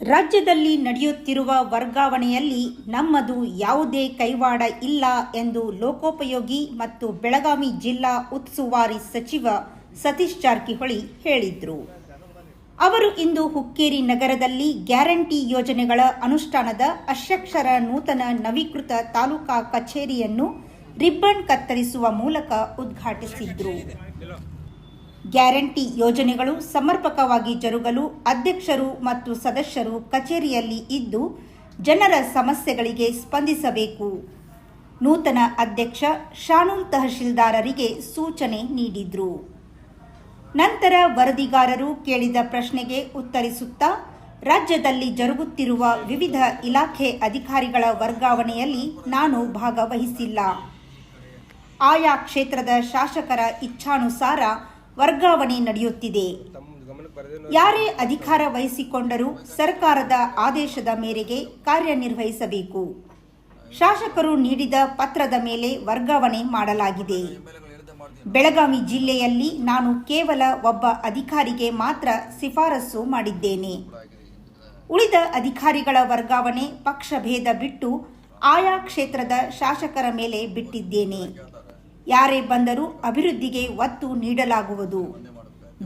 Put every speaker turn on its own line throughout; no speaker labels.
ರಾಜ್ಯದಲ್ಲಿ ನಡೆಯುತ್ತಿರುವ ವರ್ಗಾವಣೆಯಲ್ಲಿ ನಮ್ಮದು ಯಾವುದೇ ಕೈವಾಡ ಇಲ್ಲ ಎಂದು ಲೋಕೋಪಯೋಗಿ ಮತ್ತು ಬೆಳಗಾವಿ ಜಿಲ್ಲಾ ಉಸ್ತುವಾರಿ ಸಚಿವ ಸತೀಶ್ ಜಾರಕಿಹೊಳಿ ಹೇಳಿದರು. ಅವರು ಇಂದು ಹುಕ್ಕೇರಿ ನಗರದಲ್ಲಿ ಗ್ಯಾರಂಟಿ ಯೋಜನೆಗಳ ಅನುಷ್ಠಾನದ ಅಶ್ಯಕ್ಷರ ನೂತನ ನವೀಕೃತ ತಾಲೂಕಾ ಕಚೇರಿಯನ್ನು ರಿಬ್ಬನ್ ಕತ್ತರಿಸುವ ಮೂಲಕ ಉದ್ಘಾಟಿಸಿದ್ರು. ಗ್ಯಾರಂಟಿ ಯೋಜನೆಗಳು ಸಮರ್ಪಕವಾಗಿ ಜರುಗಲು ಅಧ್ಯಕ್ಷರು ಮತ್ತು ಸದಸ್ಯರು ಕಚೇರಿಯಲ್ಲಿ ಇದ್ದು ಜನರ ಸಮಸ್ಯೆಗಳಿಗೆ ಸ್ಪಂದಿಸಬೇಕು. ನೂತನ ಅಧ್ಯಕ್ಷ ಶಾನೂಲ್ ತಹಶೀಲ್ದಾರರಿಗೆ ಸೂಚನೆ ನೀಡಿದ್ರು. ನಂತರ ವರದಿಗಾರರು ಕೇಳಿದ ಪ್ರಶ್ನೆಗೆ ಉತ್ತರಿಸುತ್ತಾ, ರಾಜ್ಯದಲ್ಲಿ ಜರುಗುತ್ತಿರುವ ವಿವಿಧ ಇಲಾಖೆ ಅಧಿಕಾರಿಗಳ ವರ್ಗಾವಣೆಯಲ್ಲಿ ನಾನು ಭಾಗವಹಿಸಿಲ್ಲ. ಆಯಾ ಕ್ಷೇತ್ರದ ಶಾಸಕರ ಇಚ್ಛಾನುಸಾರ ವರ್ಗಾವಣೆ ನಡೆಯುತ್ತಿದೆ. ಯಾರೇ ಅಧಿಕಾರ ವಹಿಸಿಕೊಂಡರೂ ಸರ್ಕಾರದ ಆದೇಶದ ಮೇರೆಗೆ ಕಾರ್ಯನಿರ್ವಹಿಸಬೇಕು. ಶಾಸಕರು ನೀಡಿದ ಪತ್ರದ ಮೇಲೆ ವರ್ಗಾವಣೆ ಮಾಡಲಾಗಿದೆ. ಬೆಳಗಾವಿ ಜಿಲ್ಲೆಯಲ್ಲಿ ನಾನು ಕೇವಲ ಒಬ್ಬ ಅಧಿಕಾರಿಗೆ ಮಾತ್ರ ಶಿಫಾರಸು ಮಾಡಿದ್ದೇನೆ. ಉಳಿದ ಅಧಿಕಾರಿಗಳ ವರ್ಗಾವಣೆ ಪಕ್ಷಭೇದ ಬಿಟ್ಟು ಆಯಾ ಕ್ಷೇತ್ರದ ಶಾಸಕರ ಮೇಲೆ ಬಿಟ್ಟಿದ್ದೇನೆ. ಯಾರೇ ಬಂದರೂ ಅಭಿವೃದ್ಧಿಗೆ ಒತ್ತು ನೀಡಲಾಗುವುದು.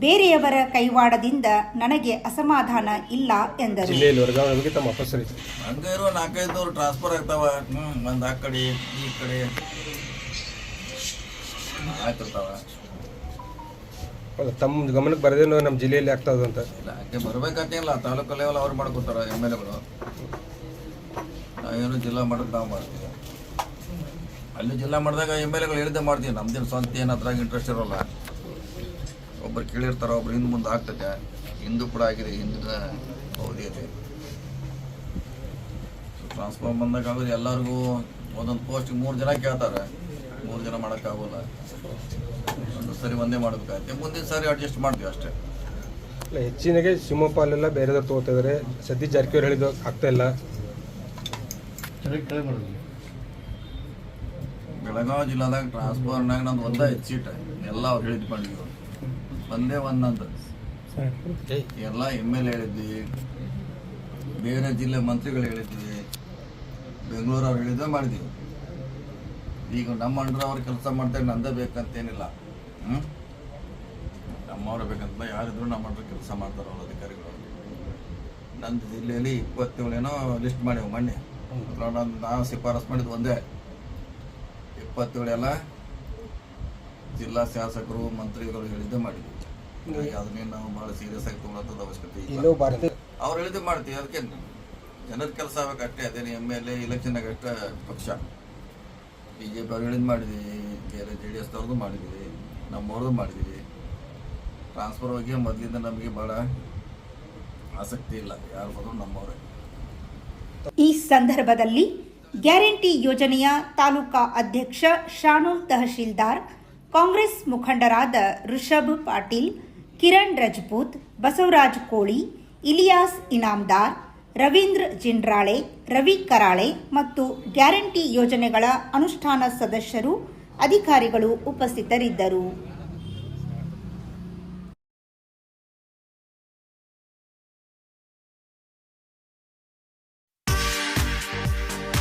ಬೇರೆಯವರ ಕೈವಾಡದಿಂದ ನನಗೆ ಅಸಮಾಧಾನ ಇಲ್ಲ ಎಂದರು.
ಜಿಲ್ಲೆಯಲ್ಲಿ ವರ್ಗಾವಣೆ ತಮ್ಮ ಅಪಸರಿ
ಹಂಗ ಇರುವ ನಾಲ್ಕೈದವ್ರು ಟ್ರಾನ್ಸ್ಫರ್ ಆಗ್ತಾವ ಹ್ಮ್ ಒಂದ್ ಆ ಕಡೆ ಈ ಕಡೆ. ಆಗ್ತಿರ್ತಾವ
ಹೌದಾ ತಮ್ಮ ಗಮನಕ್ಕೆ ಬರದೇನೋ ನಮ್ಮ ಜಿಲ್ಲೆಯಲ್ಲಿ ಆಗ್ತಾ ಅಂತ.
ಇಲ್ಲ ಹಂಗೆ ಇಲ್ಲ ತಾಲೂಕು ಲೆವೆಲ್ ಅವ್ರು ಮಾಡ್ಕೊತಾರ ಎಂ ಎಲ್ ಎಗಳು. ನಾವೇನು ಜಿಲ್ಲಾ ಮಾಡೋದು ನಾವು ಮಾಡ್ತೀವಿ. ಅಲ್ಲಿ ಜಿಲ್ಲಾ ಮಾಡಿದಾಗ ಎಂ ಎಲ್ ಎಗಳು ಹೇಳಿದ್ದೆ ಮಾಡ್ತೀವಿ. ನಮ್ದೇನು ಸ್ವಂತ ಏನು ಅದ್ರಾಗ ಇಂಟ್ರೆಸ್ಟ್ ಇರೋಲ್ಲ. ಒಬ್ರು ಕೇಳಿರ್ತಾರ ಒಬ್ರು ಹಿಂದೆ ಮುಂದೆ ಆಗ್ತದೆ. ಹಿಂದೂ ಕೂಡ ಆಗಿದೆ ಹಿಂದಿನ ಅವಧಿಯಲ್ಲಿ ಟ್ರಾನ್ಸ್ಫಾರ್ಮ್ ಬಂದಾಗ ಆಗೋದು ಎಲ್ಲರಿಗೂ ಒಂದೊಂದು ಪೋಸ್ಟ್ ಮೂರು ಜನ ಕೇಳ್ತಾರೆ. ಮೂರು ಜನ ಮಾಡೋಕ್ಕಾಗೋಲ್ಲ ಒಂದು ಸರಿ ಒಂದೇ ಮಾಡಬೇಕಾಗುತ್ತೆ. ಮುಂದಿನ ಸಾರಿ ಅಡ್ಜಸ್ಟ್ ಮಾಡ್ತೀವಿ ಅಷ್ಟೇ.
ಇಲ್ಲ ಹೆಚ್ಚಿನಗೆ ಶಿವಮೊಗ್ಗಲ್ಲೆಲ್ಲ ಬೇರೆದವ್ರು ತಗೋತಾ ಸದ್ಯ ಜಾರಕಿಹೊಳಿ ಹೇಳಿದ್ದು ಆಗ್ತಾ ಇಲ್ಲ.
ಬೆಳಗಾವಿ ಜಿಲ್ಲಾದಾಗ ಟ್ರಾನ್ಸ್ಫರ್ನಾಗ ನಂದು ಒಂದೇ ಐದು ಸೀಟ್ ಎಲ್ಲ ಅವ್ರು ಹೇಳಿದ್ ಮಾಡಿದ್ರು ಒಂದೇ ಒಂದು ನಂದು. ಎಲ್ಲ ಎಂ ಎಲ್ ಎ ಹೇಳಿದ್ವಿ. ಬೇರೆ ಜಿಲ್ಲೆ ಮಂತ್ರಿಗಳು ಹೇಳಿದ್ವಿ. ಬೆಂಗಳೂರು ಅವ್ರು ಹೇಳಿದ್ವಿ ಮಾಡಿದ್ವಿ. ಈಗ ನಮ್ಮ ಅಂಡ್ರ ಅವ್ರು ಕೆಲಸ ಮಾಡ್ದಾಗ ನಂದೇ ಬೇಕಂತೇನಿಲ್ಲ. ಹ್ಞೂ ನಮ್ಮವ್ರ ಬೇಕಂತ ಯಾರಿದ್ರು ನಮ್ಮ ಅಂಡ್ರ ಕೆಲಸ ಮಾಡ್ತಾರೆ ಅವ್ರ ಅಧಿಕಾರಿಗಳು ನಂದು ಜಿಲ್ಲೆಯಲ್ಲಿ ಇಪ್ಪತ್ತೇಳೇನೋ ಲಿಸ್ಟ್ ಮಾಡ್ಯಾವ ಮೊನ್ನೆ. ನಾನು ನಾವು ಶಿಫಾರಸ್ ಮಾಡಿದ್ದು ಒಂದೇ. ಇಪ್ಪತ್ತೇಳು ಎಲ್ಲ ಜಿಲ್ಲಾ ಶಾಸಕರು ಮಂತ್ರಿಗಳು ಹೇಳಿದ್ದೆ ಮಾಡಿದ್ವಿ. ಹಾಗಾಗಿ ಅದನ್ನೇನು ನಾವು ಭಾಳ ಸೀರಿಯಸ್ ಆಗಿ ತಗೊಳ್ಳೋದ ಅವಶ್ಯಕತೆ ಇಲ್ಲ. ಅವ್ರು ಹೇಳಿದ್ದು ಮಾಡ್ತೀವಿ ಅದಕ್ಕೆ ಜನದ ಕೆಲಸ ಆಗಬೇಕು ಅಷ್ಟೇ ಅದೇನು ಎಂ ಎಲ್ ಎ ಇಲೆಕ್ಷನ್ ಅಷ್ಟೇ ಪಕ್ಷ. ಬಿ ಜೆ ಪಿ ಅವ್ರು ಹೇಳಿದ್ ಮಾಡಿದ್ವಿ ಬೇರೆ ಜೆ ಡಿ ಎಸ್ದವ್ರದ್ದು ಮಾಡಿದ್ವಿ ನಮ್ಮವ್ರದ್ದು ಮಾಡಿದ್ವಿ. ಟ್ರಾನ್ಸ್ಫರ್ ಬಗ್ಗೆ ಮೊದಲಿಂದ ನಮಗೆ ಭಾಳ ಆಸಕ್ತಿ ಇಲ್ಲ ಯಾರು ಬಂದರೂ ನಮ್ಮವ್ರೆ.
ಈ ಸಂದರ್ಭದಲ್ಲಿ ಗ್ಯಾರಂಟಿ ಯೋಜನೆಯ ತಾಲೂಕಾ ಅಧ್ಯಕ್ಷ ಶಾನೂಲ್ ತಹಶೀಲ್ದಾರ್, ಕಾಂಗ್ರೆಸ್ ಮುಖಂಡರಾದ ಋಷಭ್ ಪಾಟೀಲ್, ಕಿರಣ್ ರಜಪೂತ್, ಬಸವರಾಜ್ ಕೋಳಿ, ಇಲಿಯಾಸ್ ಇನಾಮ್ದಾರ್, ರವೀಂದ್ರ ಜಿಂಡ್ರಾಳೆ, ರವಿ ಕರಾಳೆ ಮತ್ತು ಗ್ಯಾರಂಟಿ ಯೋಜನೆಗಳ ಅನುಷ್ಠಾನ ಸದಸ್ಯರು, ಅಧಿಕಾರಿಗಳು ಉಪಸ್ಥಿತರಿದ್ದರು.